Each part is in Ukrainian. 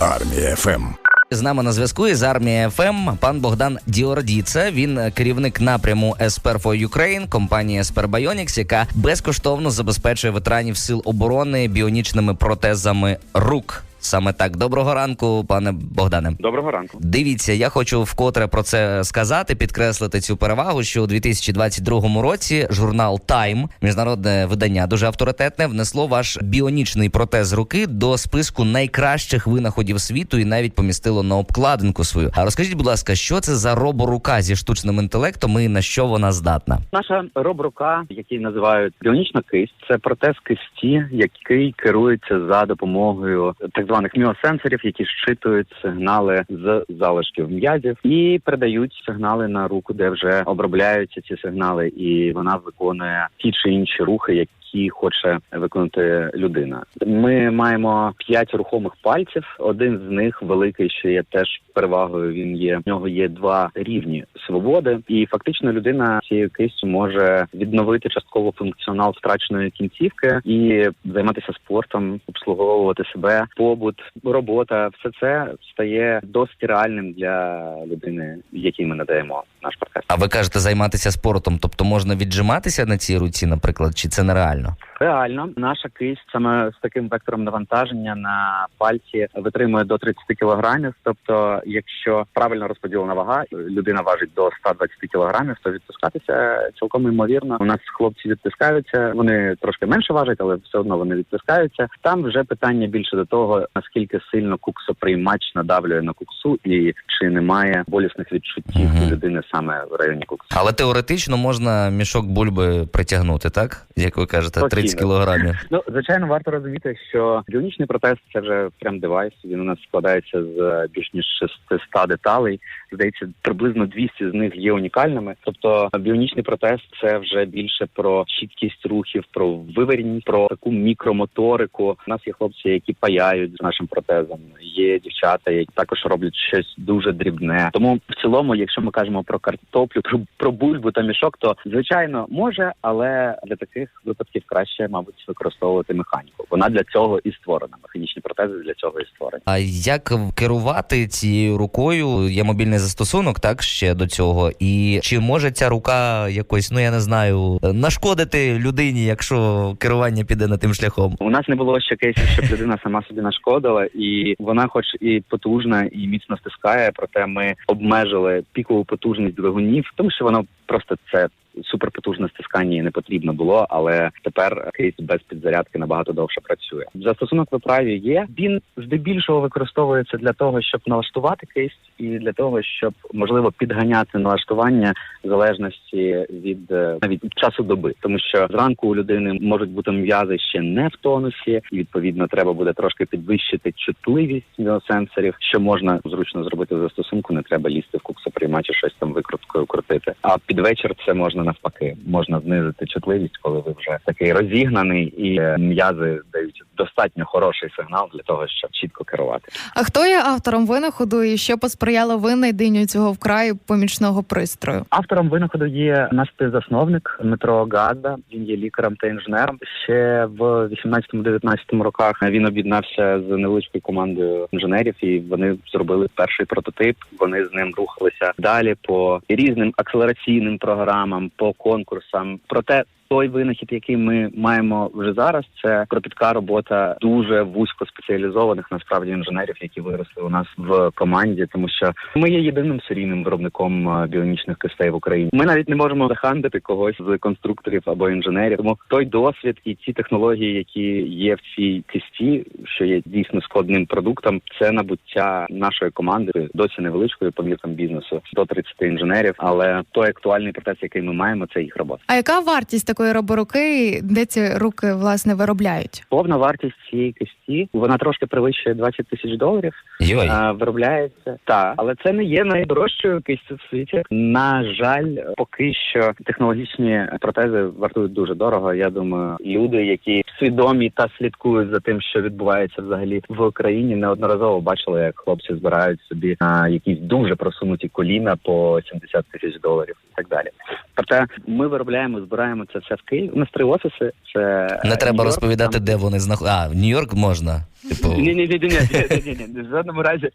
Армія ФМ. З нами на зв'язку із армії ФМ пан Богдан Діордіце. Він керівник напряму Esper for Ukraine, компанії Esper Bionics, яка безкоштовно забезпечує ветеранів сил оборони біонічними протезами рук. Саме так, доброго ранку, пане Богдане. Доброго ранку. Дивіться, я хочу вкотре про це сказати, підкреслити цю перевагу, що у 2022 році журнал Time, міжнародне видання, дуже авторитетне, внесло ваш біонічний протез руки до списку найкращих винаходів світу і навіть помістило на обкладинку свою. А розкажіть, будь ласка, що це за роборука зі штучним інтелектом і на що вона здатна? Наша робрука, який називають біонічна кисть, це протез кисті, який керується за допомогою так званих міосенсорів, які щитують сигнали з залишків м'язів і передають сигнали на руку, де вже обробляються ці сигнали, і вона виконує ті чи інші рухи, які які хоче виконати людина. Ми маємо п'ять рухомих пальців. Один з них великий, що є теж перевагою. Він є в нього є два рівні свободи, і фактично людина цією кистю може відновити частково функціонал втраченої кінцівки і займатися спортом, обслуговувати себе, побут, робота. Все це стає досить реальним для людини, якій ми надаємо наш протез. А ви кажете займатися спортом, тобто можна віджиматися на цій руці, наприклад, чи це нереально? Реально, наша кисть саме з таким вектором навантаження на пальці витримує до 30 кілограмів. Тобто, якщо правильно розподілена вага, людина важить до 120 кілограмів, то відпускатися цілком ймовірно. У нас хлопці відпускаються, вони трошки менше важать, але все одно вони відпускаються. Там вже питання більше до того, наскільки сильно куксоприймач надавлює на куксу, і чи немає болісних відчуттів у людини саме в районі куксу. Але теоретично можна мішок бульби притягнути, так? Як ви кажете, 30 Спокійно. кілограмів. Ну, звичайно, варто розуміти, що біонічний протез це вже прям девайс. Він у нас складається з е, більш ніж 600 деталей. Здається, приблизно 200 з них є унікальними. Тобто, біонічний протез це вже більше про чіткість рухів, про вивірність, про таку мікромоторику. У нас є хлопці, які паяють з нашим протезом. Є дівчата, які також роблять щось дуже дрібне. Тому в цілому, якщо ми кажемо про картоплю, про, про бульбу та мішок, то звичайно може, але для таких випадків краще, мабуть, використовувати механіку. Вона для цього і створена. Механічні протези для цього і створені. А як керувати цією рукою? Є мобільний застосунок, так ще до цього. І чи може ця рука якось, ну я не знаю, нашкодити людині, якщо керування піде на тим шляхом? У нас не було ще кейсів, щоб людина сама собі нашкодила, і вона, хоч і потужна, і міцно стискає, проте ми обмежили пікову потужність двигунів, тому що воно просто це. Суперпотужне стискання і не потрібно було, але тепер кейс без підзарядки набагато довше працює. Застосунок в праві є. Він здебільшого використовується для того, щоб налаштувати кейс, і для того, щоб можливо підганяти налаштування в залежності від е, навіть часу доби, тому що зранку у людини можуть бути м'язи ще не в тонусі, і відповідно треба буде трошки підвищити чутливість сенсорів, що можна зручно зробити в застосунку. Не треба лізти в куксоприймач і щось там викруткою крутити. А під вечір це можна навпаки, можна знизити чутливість, коли ви вже такий розігнаний, і е, м'язи дають достатньо хороший сигнал для того, щоб чітко керувати. А хто є автором винаходу і що посприяло винайденню цього вкрай помічного пристрою? Автором винаходу є наш співзасновник Дмитро Газда. Він є лікарем та інженером. Ще в 18-19 роках він об'єднався з невеличкою командою інженерів, і вони зробили перший прототип. Вони з ним рухалися далі по різним акселераційним програмам, по конкурсам. Проте той винахід, який ми маємо вже зараз, це кропітка робота дуже вузько спеціалізованих насправді інженерів, які виросли у нас в команді, тому що ми є єдиним серійним виробником е, біонічних кистей в Україні. Ми навіть не можемо захандити когось з конструкторів або інженерів. Тому той досвід і ці технології, які є в цій кисті, що є дійсно складним продуктом, це набуття нашої команди досі невеличкою по міркам бізнесу до 30 інженерів. Але той актуальний процес, який ми маємо, це їх робота. А яка вартість такої роборуки, де ці руки власне виробляють? Повна вартість цієї кисті вона трошки перевищує 20 тисяч доларів. Йой. А, виробляється так, але це не є найдорожчою кистю в світі. На жаль, поки що технологічні протези вартують дуже дорого. Я думаю, люди, які свідомі та слідкують за тим, що відбувається взагалі в Україні, неодноразово бачили, як хлопці збирають собі а, якісь дуже просунуті коліна по 70 тисяч доларів так далі. Проте ми виробляємо, збираємо це все в Києві. У нас три офіси. Це Не треба Нью-Йорк, розповідати, там- де вони знаходяться. А, в Нью-Йорк можна. Типу, Ні, ні, ні, ні, ні, ні, ні, в жодному разі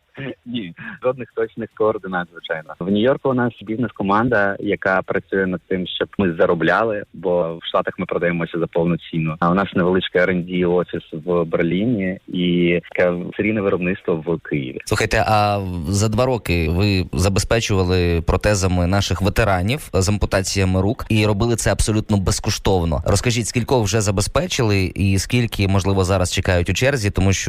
ні, жодних точних координат, звичайно. В Нью-Йорку у нас бізнес-команда, яка працює над тим, щоб ми заробляли, бо в Штатах ми продаємося за повну ціну. А у нас невеличкий R&D офіс в Берліні і таке серійне виробництво в Києві. Слухайте, а за два роки ви забезпечували протезами наших ветеранів з ампутаціями рук і робили це абсолютно безкоштовно. Розкажіть, скількох вже забезпечили, і скільки можливо зараз чекають у черзі, тому що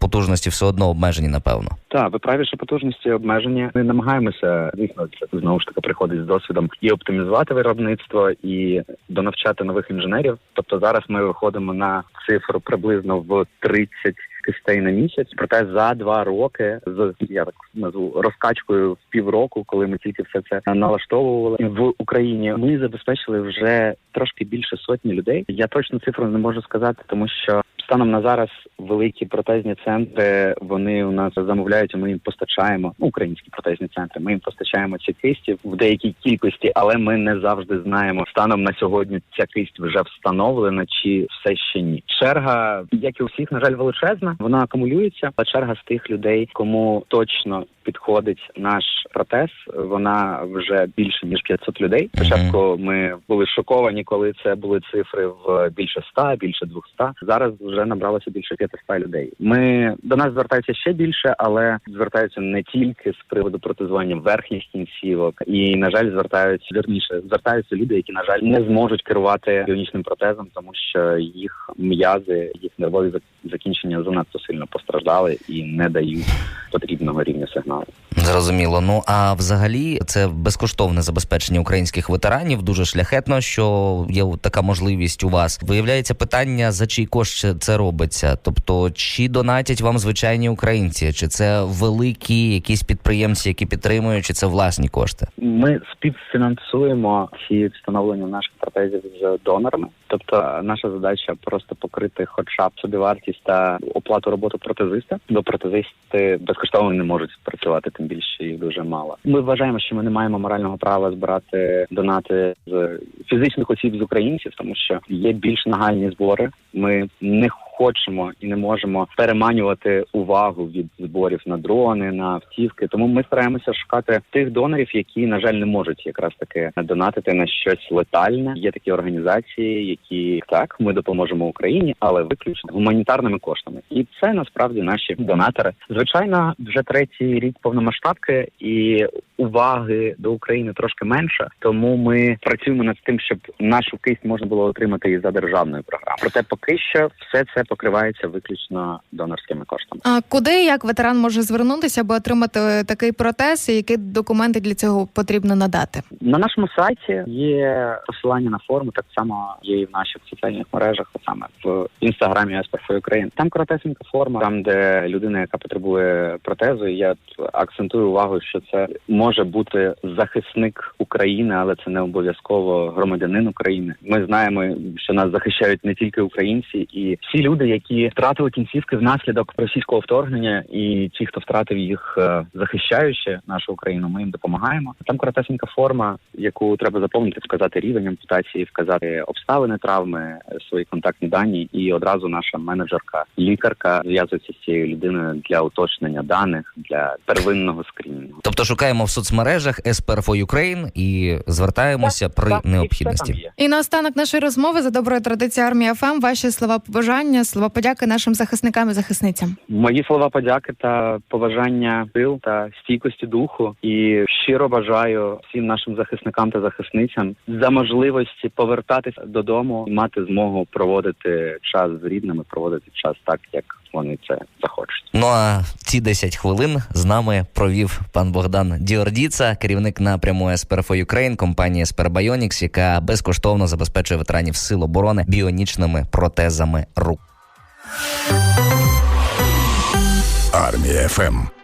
потужності все одно обмежені, напевно. Так, ви праві, що потужності обмежені. Ми намагаємося, звісно, це знову ж таки приходить з досвідом і оптимізувати виробництво, і донавчати нових інженерів. Тобто зараз ми виходимо на цифру приблизно в 30 кистей на місяць. Проте за два роки з я так назву розкачкою в півроку, коли ми тільки все це налаштовували в Україні. Ми забезпечили вже трошки більше сотні людей. Я точно цифру не можу сказати, тому що станом на зараз великі протезні центри вони у нас замовляють. Ми їм постачаємо ну, українські протезні центри. Ми їм постачаємо ці кисті в деякій кількості, але ми не завжди знаємо станом на сьогодні. Ця кисть вже встановлена чи все ще ні. Черга, як і у всіх, на жаль, величезна. Вона акумулюється. А черга з тих людей, кому точно підходить наш протез, вона вже більше ніж 500 людей. Спочатку ми були шоковані, коли це були цифри в більше 100, більше 200. Зараз вже набралося більше 500 людей. Ми до нас звертаються ще більше, але звертаються не тільки з приводу протезування верхніх кінцівок, і на жаль, звертаються вірніше, звертаються люди, які на жаль не зможуть керувати біонічним протезом, тому що їх м'язи, їх нервові закінчення занадто сильно постраждали і не дають потрібного рівня сигналу. Зрозуміло. Ну а взагалі це безкоштовне забезпечення українських ветеранів. Дуже шляхетно, що є така можливість у вас. Виявляється питання за чий кошт це робиться. Тобто, чи донатять вам звичайні українці, чи це великі якісь підприємці, які підтримують, чи це власні кошти? Ми співфінансуємо ці встановлення наших протезів з донорами. Тобто, наша задача просто покрити, хоча б собівартість та оплату роботи протезиста, бо протезисти безкоштовно не можуть працювати, тим більше їх дуже мало. Ми вважаємо, що ми не маємо морального права збирати донати з фізичних осіб з українців, тому що є більш нагальні збори. Ми не хочемо і не можемо переманювати увагу від зборів на дрони, на автівки. Тому ми стараємося шукати тих донорів, які на жаль не можуть якраз таки донатити на щось летальне. Є такі організації, які так ми допоможемо Україні, але виключно гуманітарними коштами. І це насправді наші донатори. Звичайно, вже третій рік повномасштабки і уваги до України трошки менше. Тому ми працюємо над тим, щоб нашу кисть можна було отримати і за державною програмою. Проте поки що все це покривається виключно донорськими коштами. А куди як ветеран може звернутися, аби отримати такий протез, і які документи для цього потрібно надати? На нашому сайті є посилання на форму, так само є і в наших соціальних мережах, а саме в інстаграмі Esper Ukraine. Там коротесенька форма, там де людина, яка потребує протезу. і Я акцентую увагу, що це може бути захисник України, але це не обов'язково громадянин України. Ми знаємо, що нас захищають не тільки українці, і всі люди, які втратили кінцівки внаслідок російського вторгнення, і ті, хто втратив їх е, захищаючи нашу Україну, ми їм допомагаємо. Там коротесенька форма, яку треба заповнити, вказати рівень ампутації, вказати обставини травми, свої контактні дані, і одразу наша менеджерка, лікарка зв'язується з цією людиною для уточнення даних для первинного скрінінгу. Тобто шукаємо в соцмережах SPR for Ukraine і звертаємося при Так, необхідності. є. І на останок нашої розмови за доброю традицією армії ФМ ваші слова побажання, слова подяки нашим захисникам і захисницям. Мої слова подяки та побажання сил та стійкості духу. І щиро бажаю всім нашим захисникам та захисницям за можливості повертатися додому і мати змогу проводити час з рідними, проводити час так, як вони це захочуть. Ну а ці 10 хвилин з нами провів пан Богдан Діордіца, керівник напряму for Ukraine, компанії Bionics, яка безкоштовно забезпечує ветеранів сил оборони біонічними протезами рук. Армія ФМ.